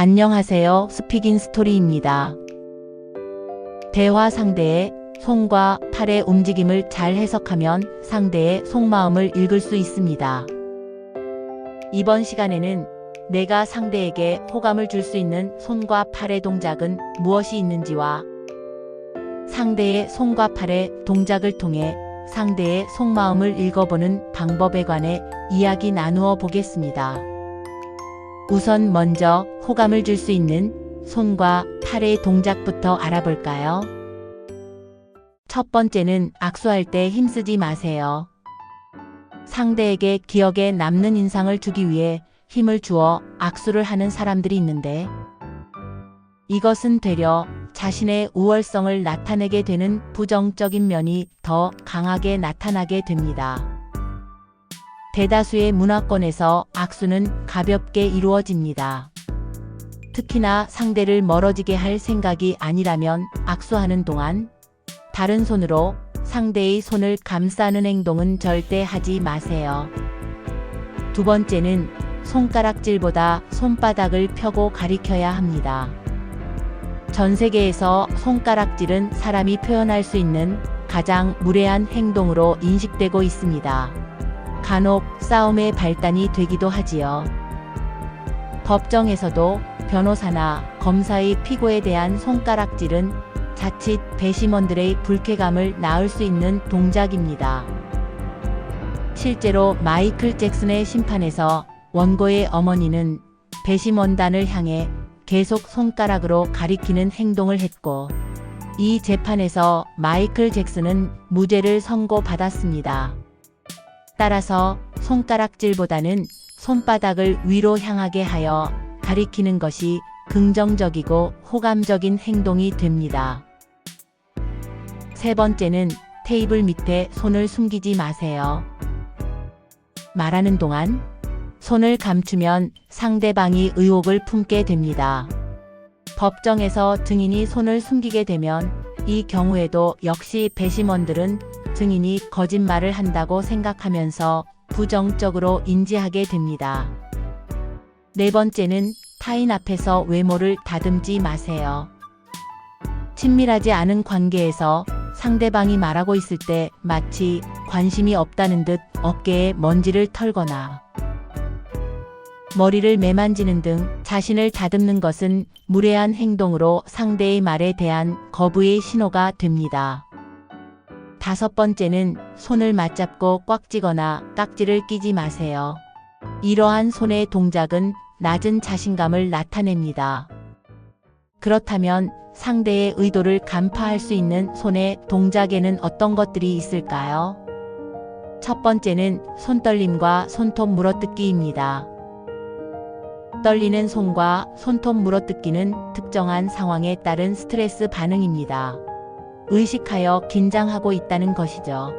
안녕하세요. 스피긴 스토리입니다. 대화 상대의 손과 팔의 움직임을 잘 해석하면 상대의 속마음을 읽을 수 있습니다. 이번 시간에는 내가 상대에게 호감을 줄 수 있는 손과 팔의 동작은 무엇이 있는지와 상대의 손과 팔의 동작을 통해 상대의 속마음을 읽어보는 방법에 관해 이야기 나누어 보겠습니다. 우선 먼저 호감을 줄 수 있는 손과 팔의 동작부터 알아볼까요? 첫 번째는 악수할 때 힘쓰지 마세요. 상대에게 기억에 남는 인상을 주기 위해 힘을 주어 악수를 하는 사람들이 있는데 이것은 되려 자신의 우월성을 나타내게 되는 부정적인 면이 더 강하게 나타나게 됩니다. 대다수의 문화권에서 악수는 가볍게 이루어집니다. 특히나 상대를 멀어지게 할 생각이 아니라면 악수하는 동안 다른 손으로 상대의 손을 감싸는 행동은 절대 하지 마세요. 두 번째는 손가락질보다 손바닥을 펴고 가리켜야 합니다. 전 세계에서 손가락질은 사람이 표현할 수 있는 가장 무례한 행동으로 인식되고 있습니다. 간혹 싸움의 발단이 되기도 하지요. 법정에서도 변호사나 검사의 피고에 대한 손가락질은 자칫 배심원들의 불쾌감을 낳을 수 있는 동작입니다. 실제로 마이클 잭슨의 심판에서 원고의 어머니는 배심원단을 향해 계속 손가락으로 가리키는 행동을 했고, 이 재판에서 마이클 잭슨은 무죄를 선고받았습니다. 따라서 손가락질보다는 손바닥을 위로 향하게 하여 가리키는 것이 긍정적이고 호감적인 행동이 됩니다. 세 번째는 테이블 밑에 손을 숨기지 마세요. 말하는 동안 손을 감추면 상대방이 의혹을 품게 됩니다. 법정에서 증인이 손을 숨기게 되면 이 경우에도 역시 배심원들은 증인이 거짓말을 한다고 생각하면서 부정적으로 인지하게 됩니다. 네 번째는 타인 앞에서 외모를 다듬지 마세요. 친밀하지 않은 관계에서 상대방이 말하고 있을 때 마치 관심이 없다는 듯 어깨에 먼지를 털거나 머리를 매만지는 등 자신을 다듬는 것은 무례한 행동으로 상대의 말에 대한 거부의 신호가 됩니다. 다섯 번째는 손을 맞잡고 꽉 쥐거나 깍지를 끼지 마세요. 이러한 손의 동작은 낮은 자신감을 나타냅니다. 그렇다면 상대의 의도를 간파할 수 있는 손의 동작에는 어떤 것들이 있을까요? 첫 번째는 손떨림과 손톱 물어뜯기입니다. 떨리는 손과 손톱 물어뜯기는 특정한 상황에 따른 스트레스 반응입니다. 의식하여 긴장하고 있다는 것이죠.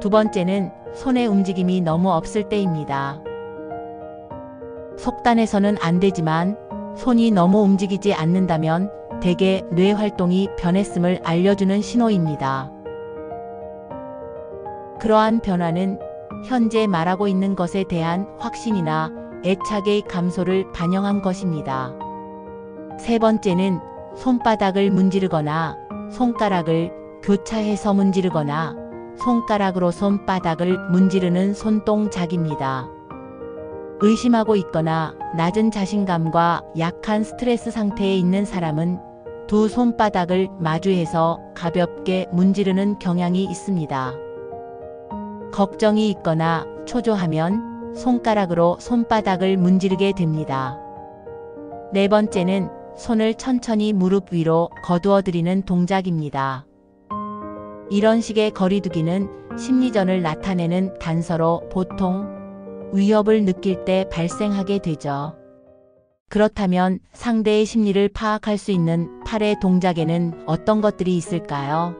두 번째는 손의 움직임이 너무 없을 때입니다. 속단해서는 안 되지만 손이 너무 움직이지 않는다면 대개 뇌 활동이 변했음을 알려주는 신호입니다. 그러한 변화는 현재 말하고 있는 것에 대한 확신이나 애착의 감소를 반영한 것입니다. 세 번째는 손바닥을 문지르거나 손가락을 교차해서 문지르거나 손가락으로 손바닥을 문지르는 손동작입니다. 의심하고 있거나 낮은 자신감과 약한 스트레스 상태에 있는 사람은 두 손바닥을 마주해서 가볍게 문지르는 경향이 있습니다. 걱정이 있거나 초조하면 손가락으로 손바닥을 문지르게 됩니다. 네 번째는 손을 천천히 무릎 위로 거두어 들이는 동작입니다. 이런 식의 거리두기는 심리전을 나타내는 단서로 보통 위협을 느낄 때 발생하게 되죠. 그렇다면 상대의 심리를 파악할 수 있는 팔의 동작에는 어떤 것들이 있을까요?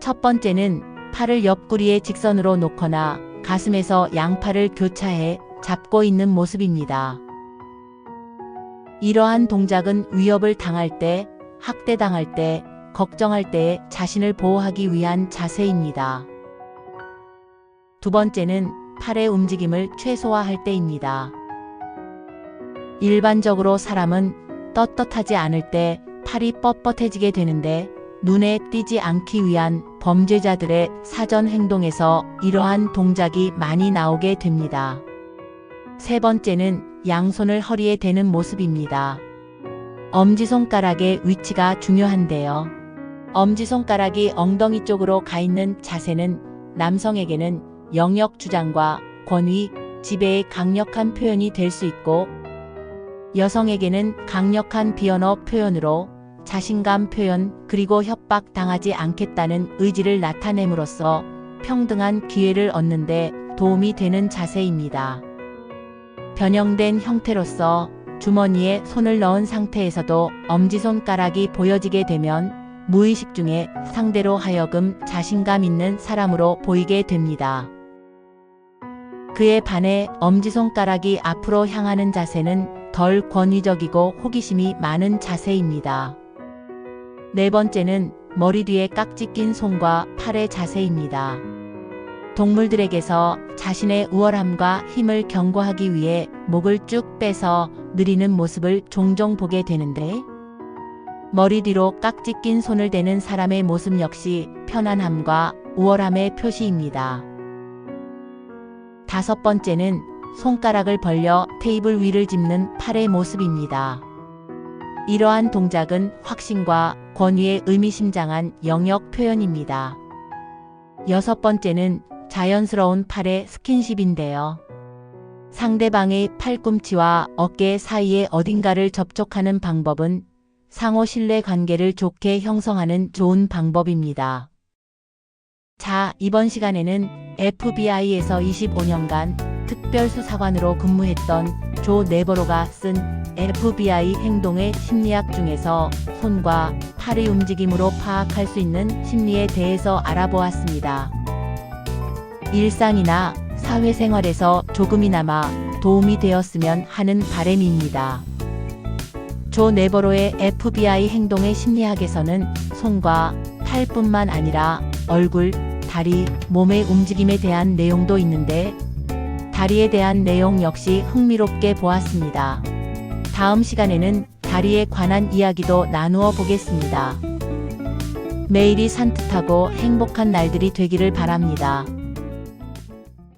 첫 번째는 팔을 옆구리에 직선으로 놓거나 가슴에서 양팔을 교차해 잡고 있는 모습입니다. 이러한 동작은 위협을 당할 때, 학대당할 때, 걱정할 때 자신을 보호하기 위한 자세입니다. 두 번째는 팔의 움직임을 최소화할 때입니다. 일반적으로 사람은 떳떳하지 않을 때 팔이 뻣뻣해지게 되는데 눈에 띄지 않기 위한 범죄자들의 사전 행동에서 이러한 동작이 많이 나오게 됩니다. 세 번째는 양손을 허리에 대는 모습입니다. 엄지손가락의 위치가 중요한데요. 엄지손가락이 엉덩이 쪽으로 가 있는 자세는 남성에게는 영역 주장과 권위, 지배의 강력한 표현이 될 수 있고 여성에게는 강력한 비언어 표현으로 자신감 표현 그리고 협박 당하지 않겠다는 의지를 나타냄으로써 평등한 기회를 얻는데 도움이 되는 자세입니다. 변형된 형태로서 주머니에 손을 넣은 상태에서도 엄지손가락이 보여지게 되면 무의식 중에 상대로 하여금 자신감 있는 사람으로 보이게 됩니다. 그에 반해 엄지손가락이 앞으로 향하는 자세는 덜 권위적이고 호기심이 많은 자세입니다. 네 번째는 머리 뒤에 깍지 낀 손과 팔의 자세입니다. 동물들에게서 자신의 우월함과 힘을 경고하기 위해 목을 쭉 빼서 느리는 모습을 종종 보게 되는데 머리 뒤로 깍지 낀 손을 대는 사람의 모습 역시 편안함과 우월함의 표시입니다. 다섯 번째는 손가락을 벌려 테이블 위를 짚는 팔의 모습입니다. 이러한 동작은 확신과 권위의 의미심장한 영역 표현입니다. 여섯 번째는 자연스러운 팔의 스킨십인데요. 상대방의 팔꿈치와 어깨 사이의 어딘가를 접촉하는 방법은 상호 신뢰 관계를 좋게 형성하는 좋은 방법입니다. 자, 이번 시간에는 FBI에서 25년간 특별수사관으로 근무했던 조 네버로가 쓴 FBI 행동의 심리학 중에서 손과 팔의 움직임으로 파악할 수 있는 심리에 대해서 알아보았습니다. 일상이나 사회생활에서 조금이나마 도움이 되었으면 하는 바램입니다. 조 네버로의 FBI 행동의 심리학에서는 손과 팔뿐만 아니라 얼굴, 다리, 몸의 움직임에 대한 내용도 있는데 다리에 대한 내용 역시 흥미롭게 보았습니다. 다음 시간에는 다리에 관한 이야기도 나누어 보겠습니다. 매일이 산뜻하고 행복한 날들이 되기를 바랍니다.